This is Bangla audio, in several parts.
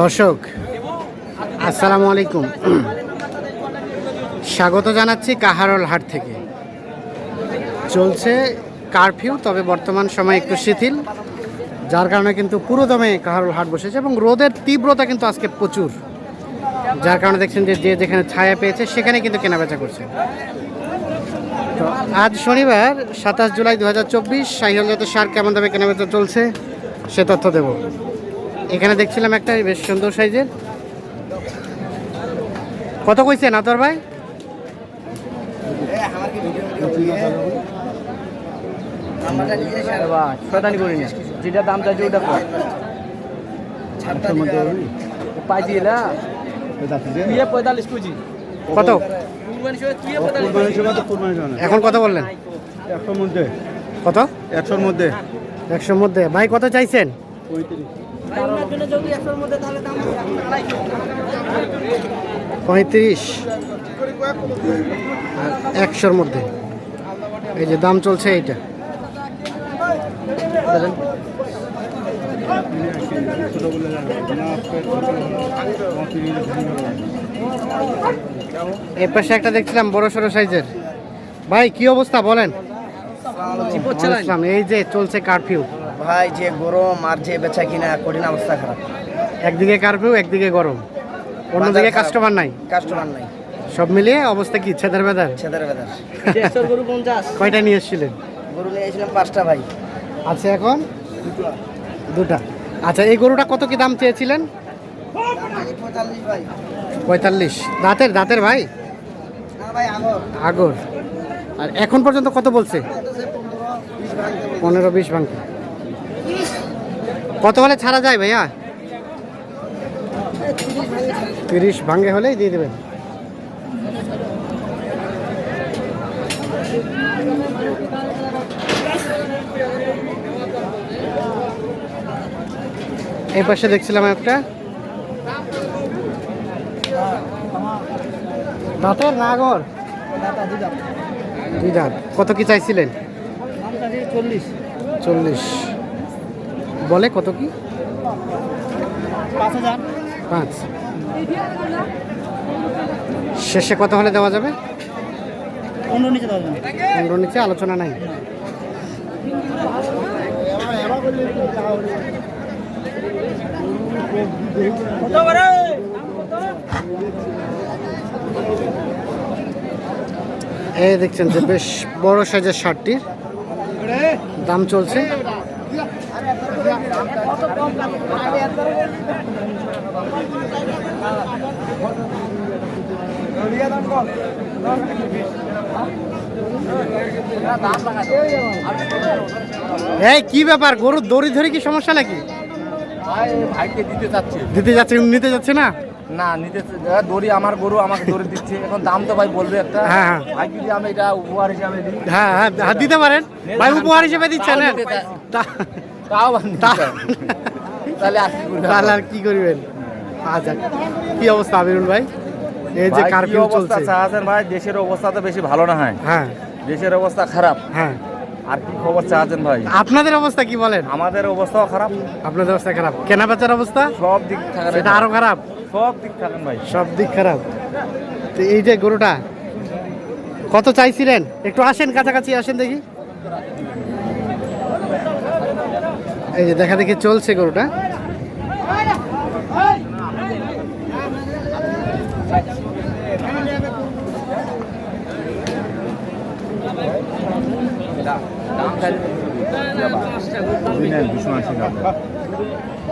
দর্শক, আসসালামু আলাইকুম। স্বাগত জানাচ্ছি কাহারল হাট থেকে। চলছে কারফিউ, তবে বর্তমান সময় একটু শিথিল, যার কারণে কিন্তু পুরো দমে কাহারল হাট বসেছে এবং রোদের তীব্রতা কিন্তু আজকে প্রচুর। যার কারণে দেখছেন যে যে যেখানে ছায়া পেয়েছে, সেখানে কিন্তু কেনাবেচা করছে। তো আজ শনিবার, সাতাশ জুলাই দু হাজার চব্বিশ সাইহল সার কেমন দামে কেনাবেচা চলছে? সে তথ্য দেব। এখানে দেখছিলাম একটা বেশ সুন্দর সাইজের। কত কইছেন আতর ভাই? শয়তানি করি না। যেটা দাম চাইছে ওটা কর। পাইছি এলা তুই পঁয়তাল্লিশ কেজি। কত? এখন কত বললেন? একশোর মধ্যে। কত? একশোর মধ্যে। একশোর মধ্যে। ভাই, কত চাইছেন? পঁয়ত্রিশ। একশোর মধ্যে। এই যে দাম চলছে এইটা। এর পাশে একটা দেখছিলাম বড় সড়ো সাইজের। ভাই, কি অবস্থা বলেন? এই যে চলছে কারফিউ ভাই যে গরম আর যে বেচা কিনা কঠিন অবস্থা খারাপ। একদিকে কারফিউ একদিকে গরম। অন্যদিকে কাস্টমার নাই। কাস্টমার নাই। সব মিলিয়ে অবস্থা কি ছেদার বেদার? ছেদের বেদার। গরু পঞ্চাশ। কয়টা নিয়ে এসেছিলেন? গরু নিয়ে এসেছিলাম পাঁচটা ভাই। আছে এখন? দুটা। আচ্ছা এই গরুটা কত কি দাম চেয়েছিলেন? পঁয়তাল্লিশ দাঁতের দাঁতের ভাই আগর। আগর। আর এখন পর্যন্ত কত বলছে? পনেরো বিশ ভাঙতে কত হলে ছাড়া যায় ভাইয়া? তিরিশ ভাঙ্গে হলেই দিয়ে দেবেন। এই পাশে দেখছিলাম একটা। দাঁতের নাগর দুই দাঁত। কত কি চাইছিলেন? চল্লিশ। চল্লিশ। বলে কত কি? পাঁচ হাজার। পাঁচ। শেষে কত হলে দেওয়া যাবে? পনেরো নিচে দেওয়া যাবে। পনেরো নিচে আলোচনা নাই। এই দেখছেন যে বেশ বড় সাইজের শার্টটির। দাম চলছে। এই কি ব্যাপার? গরুর দড়ি ধরে কি সমস্যা নাকি? দিতে যাচ্ছে নিতে যাচ্ছে না? না নিতে দড়ি আমার গরু আমাকে দড়ি দিচ্ছে। এখন দাম তো ভাই বলবে একটা। হ্যাঁ, হ্যাঁ। ভাই যদি আমি এটা উপহার হিসাবে দিই। হ্যাঁ হ্যাঁ হ্যাঁ, দিতে পারেন। ভাই উপহার হিসেবে দিচ্ছেন তাও হ্যাঁ? তাও। তাহলে আর কি তাহলে আর কি করবেন? আচ্ছা কি অবস্থা আমিরুল ভাই? এই যে কারফিউ অবস্থা চলছে। চাচ্ছেন ভাই? দেশের অবস্থা তো বেশি ভালো না হয়। হ্যাঁ। দেশের অবস্থা খারাপ। হ্যাঁ। আর কি খবর চাচ্ছেন ভাই? আপনাদের অবস্থা কি বলেন? আমাদের অবস্থাও খারাপ। আপনাদের অবস্থা খারাপ। কেনা বেচার অবস্থা? সব দিক সেটা আরও খারাপ। সব দিক থাকেন ভাই। সব দিক খারাপ। তো এই যে গরুটা কত চাইছিলেন? একটু আসেন কাছাকাছি আসেন দেখি। এই যে দেখা দেখি চলছে গরুটা।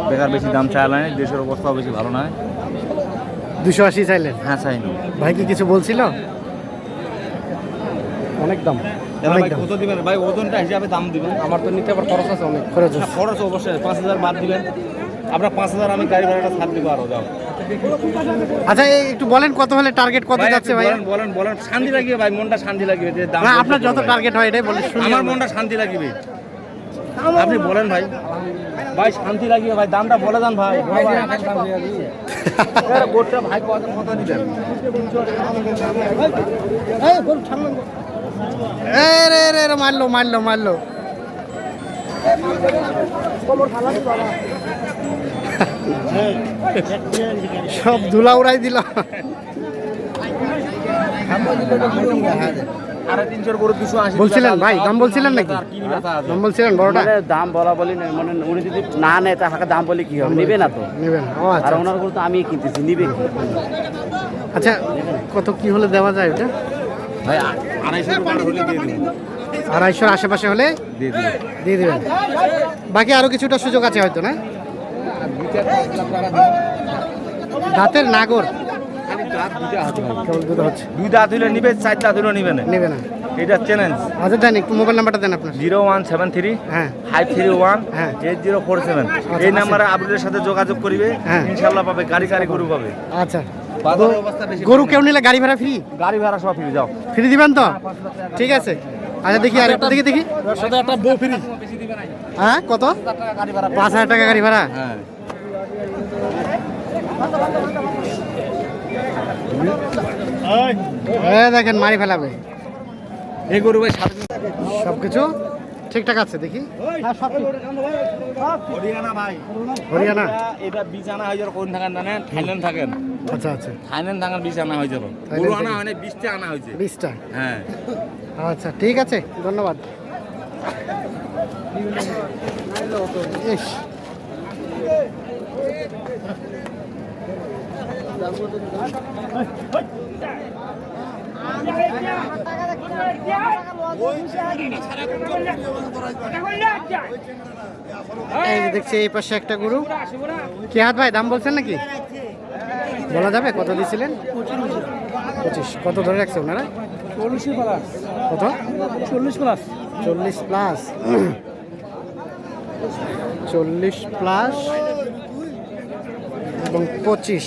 বেকার বেশি দাম চায় না দেশের অবস্থাও বেশি ভালো নয়। দুশো আশি চাইলেন? হ্যাঁ চাই ভাই কি কিছু বলছিল? অনেক দাম অনেক দাম। কত দিবেন? ভাই ওজনটা হিসাবে দাম দিবেন। আমার তো নিতে আবার খরচ আছে অনেক। খরচ আছে। খরচ অবশ্যই পাঁচ হাজার বাদ দিবেন। আপনার পাঁচ হাজার আমি গাড়ি ভাড়াটা ছাড় দিব আরও যাও। আচ্ছা একটু বলেন কত হলে টার্গেট কত যাচ্ছে ভাই বলেন বলেন বলেন। শান্তি লাগবে ভাই মনটা শান্তি লাগবে যে দাম আপনার যত টার্গেট হয় এটাই বলে শুনি আমার মনটা শান্তি লাগবে। আপনি বলেন ভাই। ভাই শান্তি লাগবে ভাই দামটা বলে দেন ভাই। গোটটা দিবেন? মারলো মারলো মারলো। সব ধুলা উড়াই দিল। বলছিলেন ভাই দাম বলছিলেন নাকি? দাম বলছিলেন বড়টা? দাম বলা বলি না, মানে উনি যদি না নেয় তা হাঁকা দাম বলি কি হবে? নিবে না তো। নেবেন ও আর আচ্ছা। ওনার গরু তো আমি কিনতেছি নিবে কি? আচ্ছা কত কি হলে দেওয়া যায় ওটা? ভাই আড়াইশো হলে দিয়ে দিন। আড়াইশোর আশেপাশে হলে দিয়ে দিন। দিয়ে দেবেন। বাকি আরও কিছুটা সুযোগ আছে হয়তো না? দাঁতের নাগর। কেবল দুধ হচ্ছে। দুই দাঁত হইলে নিবে চার দাঁত হইলে নিবে না। নেবে না। এটা চ্যালেঞ্জ আচ্ছা দেন একটু মোবাইল নাম্বারটা দেন আপনার। জিরো ওয়ান সেভেন থ্রি হ্যাঁ। ফাইভ থ্রি ওয়ান হ্যাঁ। Eight zero four seven. এই নাম্বারে আপডেটের সাথে যোগাযোগ করিবে। হ্যাঁ। ইনশাল্লাহ পাবে গাড়ি গাড়ি গরু পাবে। আচ্ছা। গরু- অবস্থা বেশি গরু কেউ নিলে গাড়ি ভাড়া ফ্রি গাড়ি ভাড়া সব ফিরে যাও। ফ্রি দিবেন তো? ঠিক আছে। আচ্ছা দেখি আর একটা দেখি দেখি। সাথে একটা বউ ফ্রি হ্যাঁ কত? পাঁচ হাজার টাকা গাড়ি ভাড়া। হ্যাঁ। দেখেন মারি ফেলাবে। এই গরু ভাই সব কিছু ঠিকঠাক আছে দেখি। হরিয়ানা ভাই। হরিয়ানা? এটা বীজ আনা হয়ে যাবে কোন থাকেন জানেন? থাইল্যান্ড থাকেন আচ্ছা আচ্ছা। থাইল্যান্ড থাকার বীজ আনা হয়ে যাবে। গরু আনা হয়নি বীজটা আনা হয়েছে। বিশটা? হ্যাঁ। আচ্ছা ঠিক আছে ধন্যবাদ। ইস। এই দেখছি এই পাশে একটা গরু। কি হাত ভাই, দাম বলছেন নাকি? বলা যাবে? কত দিয়েছিলেন পঁচিশ। কত ধরে রাখছে ওনারা? কত? চল্লিশ প্লাস চল্লিশ প্লাস। চল্লিশ প্লাস এবং পঁচিশ।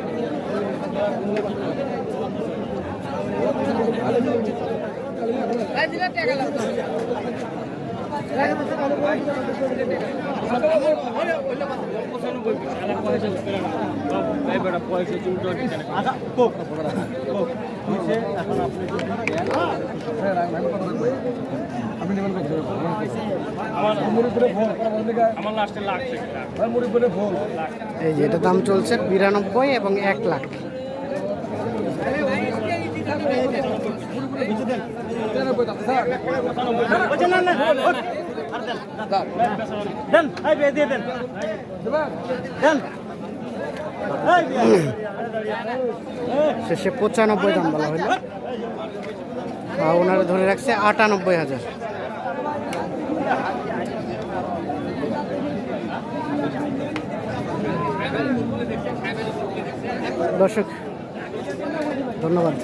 এই যে এটা দাম চলছে বিরানব্বই এবং এক লাখ। শেষে পঁচানব্বই দাম বলা আর ওনারা ধরে রাখছে আটানব্বই হাজার। দর্শক ধন্যবাদ।